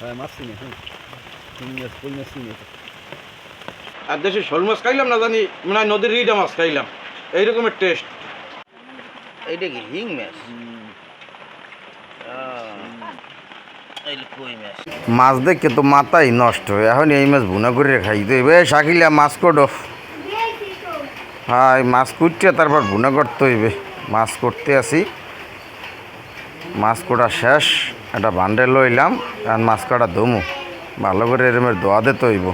হ্যাঁ মাছ চিনি হ্যাঁ চিনি মাছ কই মাছ চিনি আর দেশে শোল মাছ খাইলাম না জানি মনে হয় নদীর রিডা মাছ খাইলাম। এই রকমের টেস্ট এইটা কি হিং মাছ? মাছ? মাছ দেখে তো মাথাই নষ্ট এখন এই মাছ ভুনা করে খাইতে এবার শাকিলা মাছ কোটো? হ্যাঁ এই মাছ কুটতে তারপর ভুনা করতে হইবে। মাছ করতে আসি। মাছ কোটা শেষ। একটা বান্ডে লইলাম, আর মাছ কাটা দমু ভালো করে এরমের দোয়া দিতে হইব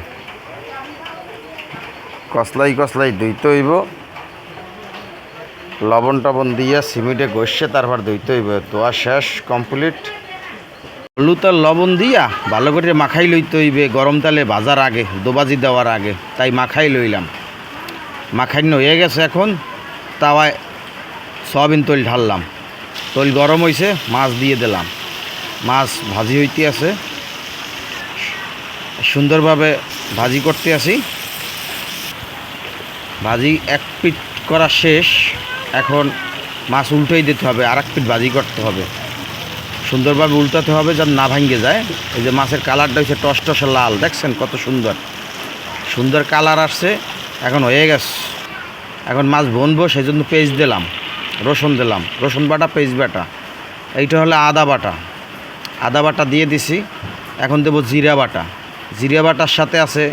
কসলাই কসলাই ধুইতে হইব লবণ টবণ দিয়ে সিমিটে গসছে তারপর ধুইতে হইব দোয়া শেষ, কমপ্লিট। হলুদ আর লবণ দিয়া ভালো করে মাখাই লইতে হইবে গরম তেলে ভাজার আগে, দোবাজি দেওয়ার আগে। তাই মাখাই লইলাম। মাখাইন হয়ে গেছে এখন, তাওয়ায় সয়াবিন তৈল ঢাললাম। তৈল গরম হইছে, মাছ দিয়ে দিলাম। মাছ ভাজি হইতে আছে। সুন্দরভাবে ভাজি করতে আসি ভাজি এক পিট করা শেষ। এখন মাছ উল্টোই দিতে হবে আর এক পিট ভাজি করতে হবে। সুন্দরভাবে উল্টাতে হবে যেন না ভাঙ্গে যায়। এই যে মাছের কালারটা হচ্ছে টস টসে লাল, দেখছেন কত সুন্দর। সুন্দর কালার আসছে, এখন হয়ে গেছে। এখন মাছ বনবো সেই জন্য পেঁয়াজ দিলাম, রসুন দিলাম, রসুন বাটা পেঁয়াজ বাটা। এইটা হলো আদা বাটা। আদা বাটা দিয়ে দিছি। এখন দেবো জিরা বাটা। জিরা বাটার সাথে আছে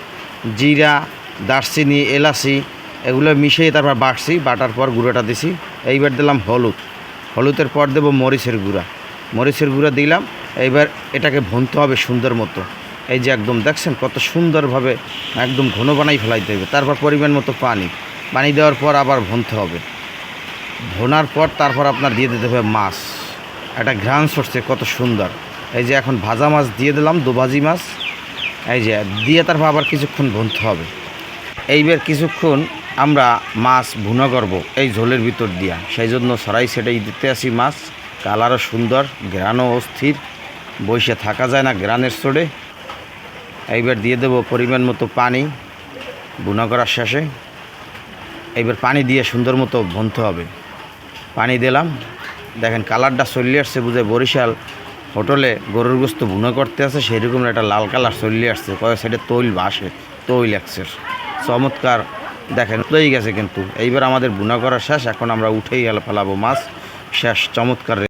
জিরা, দারচিনি, এলাচি, এগুলো মিশিয়ে তারপর বাটছি, বাটার পর গুঁড়োটা দিছি। এইবার দিলাম হলুদ। হলুদের পর দেবো মরিচের গুঁড়া। মরিচের গুঁড়া দিলাম, এইবার এটাকে ভুনতে হবে সুন্দর মতো। এই যে একদম দেখছেন কত সুন্দরভাবে একদম ঘন বানাই ফেলাইতে হবে। তারপর পরিমাণ মতো পানি। পানি দেওয়ার পর আবার ভুনতে হবে। ভোনার পর তারপর আপনার দিয়ে দিতে হবে মাছ। একটা ঘ্রাণ সরছে কত সুন্দর। এই যে এখন ভাজা মাছ দিয়ে দিলাম, দুভাজি মাছ। এই যে দিয়ে তারপর আবার কিছুক্ষণ ভুনতে হবে। এইবার কিছুক্ষণ আমরা মাছ ভুনা করব এই ঝোলের ভিতর দিয়া। সেই জন্য সরাই সেটাই দিতে আসি মাছ। কালারও সুন্দর গ্রানও অস্থির, বসে থাকা যায় না গ্রানের চড়ে এইবার দিয়ে দেবো পরিমাণ মতো পানি বুনা করার শেষে। এইবার পানি দিয়ে সুন্দর মতো ভনতে হবে। পানি দিলাম। দেখেন কালারটা চলে আসছে বুঝে বরিশাল হোটেলে গরুর গোস্ত ভুনা করতে আছে সেরকম একটা লাল কালার চলিয়ে আসছে। কয়েক সাইডে তৈল বাসে তৈল একসের। চমৎকার, দেখেন তৈরি গেছে কিন্তু। এইবার আমাদের বুনা করা শেষ, এখন আমরা উঠেই ফেলাবো মাছ। শেষ, চমৎকার